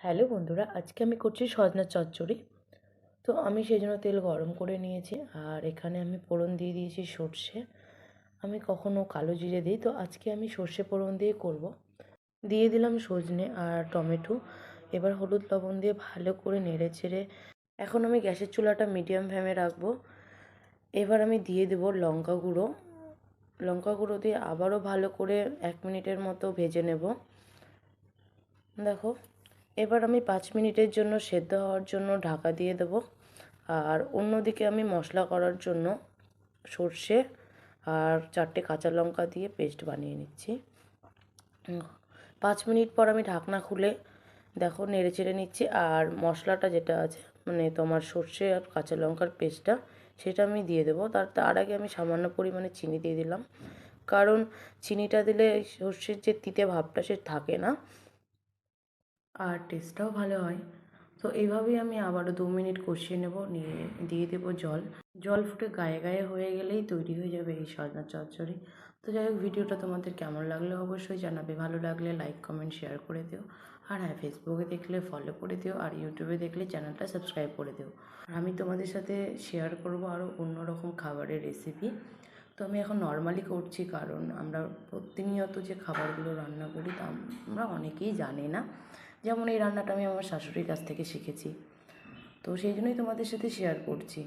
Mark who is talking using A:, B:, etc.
A: Hello বন্ধুরা, আজকে আমি করছি সজনা চচ্চড়ি। তো আমি সেই জন্য তেল গরম করে নিয়েছি আর এখানে আমি ফোড়ন দিয়ে দিয়েছি সর্ষে। আমি কখনও কালো জিরে দিই, তো আজকে আমি সর্ষে ফোড়ন দিয়ে করব। দিয়ে দিলাম সজনে আর টমেটো। এবার হলুদ লবণ দিয়ে ভালো করে নেড়ে চেড়ে এখন আমি গ্যাসের চুলাটা মিডিয়াম ফ্লেমে রাখব। এবার আমি দিয়ে দেবো লঙ্কা গুঁড়ো। লঙ্কা গুঁড়ো দিয়ে আবারও ভালো করে এক মিনিটের মতো ভেজে নেব। দেখো এবার আমি পাঁচ মিনিটের জন্য সেদ্ধ হওয়ার জন্য ঢাকা দিয়ে দেবো। আর অন্যদিকে আমি মশলা করার জন্য সর্ষে আর চারটে কাঁচা লঙ্কা দিয়ে পেস্ট বানিয়ে নিচ্ছি। পাঁচ মিনিট পর আমি ঢাকনা খুলে দেখো নেড়ে চেড়ে নিচ্ছি। আর মশলাটা যেটা আছে মানে তোমার সর্ষে আর কাঁচা লঙ্কার পেস্টটা, সেটা আমি দিয়ে দেবো। তার তার আগে আমি সামান্য পরিমাণে চিনি দিয়ে দিলাম। কারণ চিনিটা দিলে সর্ষের যে তিতে ভাবটা সে থাকে না। আর টেস্টটাও ভালো হয়। তো এইভাবেই আমি আবারও দু মিনিট কষিয়ে নেব, নিয়ে দিয়ে দেবো জল। জল ফুটে গায়ে গায়ে হয়ে গেলেই তৈরি হয়ে যাবে এই সজনা চচ্চড়ি। তো যাই হোক, ভিডিওটা তোমাদের কেমন লাগল অবশ্যই জানাবে। ভালো লাগলে লাইক কমেন্ট শেয়ার করে দিও। আর হ্যাঁ ফেসবুকে দেখলে ফলো করে দিও। আর ইউটিউবে দেখলে চ্যানেলটা সাবস্ক্রাইব করে দিও। আর আমি তোমাদের সাথে শেয়ার করব আরও অন্যরকম খাবারের রেসিপি তো আমি এখন নর্মালি করছি কারণ আমরা প্রতিনিয়ত যে খাবারগুলো রান্না করি তা আমরা অনেকেই জানি না। যেমন এই রান্নাটা আমি আমার শাশুড়ির কাছ থেকে শিখেছি। তো সেই জন্যই তোমাদের সাথে শেয়ার করছি।